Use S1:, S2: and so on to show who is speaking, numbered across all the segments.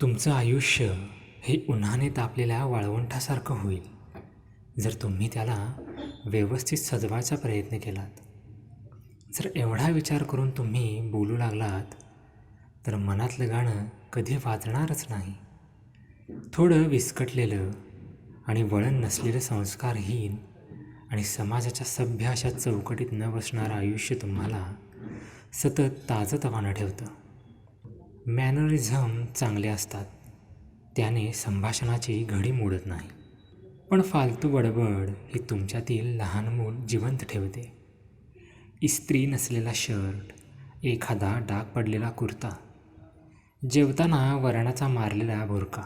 S1: तुमचं आयुष्य हे उन्हाने तापलेल्या वाळवंटासारखं होईल. जर तुम्ही त्याला व्यवस्थित सजवायचा प्रयत्न केलात जर एवढा विचार करून तुम्ही बोलू लागलात तर मनातलं गाणं कधी वाजणारच नाही. थोडं विस्कटलेलं आणि वळण नसलेलं संस्कारहीन आणि समाजाच्या सभ्य अशा चौकटीत न बसणारं आयुष्य तुम्हाला सतत ताजंतवानं ठेवतं. मॅनरिझम चांगले असतात. त्याने संभाषणाची घडी मोडत नाही. पण फालतू बडबड ही तुमच्यातील लहान मूल जिवंत ठेवते. इस्त्री नसलेला शर्ट एखादा डाग पडलेला कुर्ता जेवताना वरणाचा मारलेला बुरका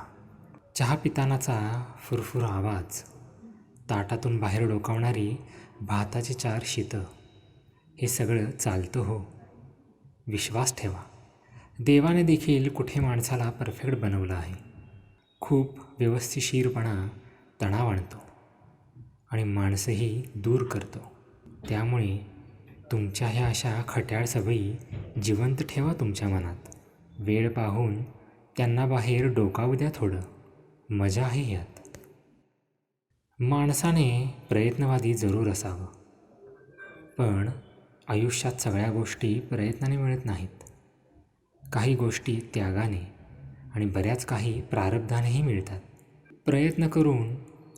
S1: चहा पितानाचा फुरफुर आवाज ताटातून बाहेर डोकावणारी भाताची चार शीतं हे सगळं चालतं हो. विश्वास ठेवा. देवाने देखील कुठे माणसाला परफेक्ट बनवलं आहे. खूप व्यवस्थिशीरपणा तणाव आणतो आणि माणसंही दूर करतो. त्यामुळे तुमच्या ह्या अशा खट्याळ सवयी जिवंत ठेवा तुमच्या मनात. वेळ पाहून त्यांना बाहेर डोकावू द्या थोडं. मजा आहे यात. माणसाने प्रयत्नवादी जरूर असावं. पण आयुष्यात सगळ्या गोष्टी प्रयत्नाने मिळत नाहीत. काही गोष्टी त्यागाने आणि बऱ्याच काही प्रारब्धानेही मिळतात. प्रयत्न करून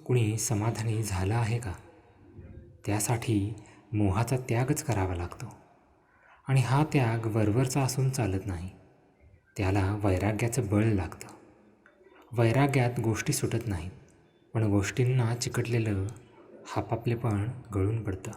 S1: कुणी समाधानी झालं आहे का? त्यासाठी मोहाचा त्यागच करावा लागतो. आणि हा त्याग वरवरचा असून चालत नाही. त्याला वैराग्याचं बळ लागतं. वैराग्यात गोष्टी सुटत नाहीत पण गोष्टींना चिकटलेलं हापापलेपण गळून पडतं.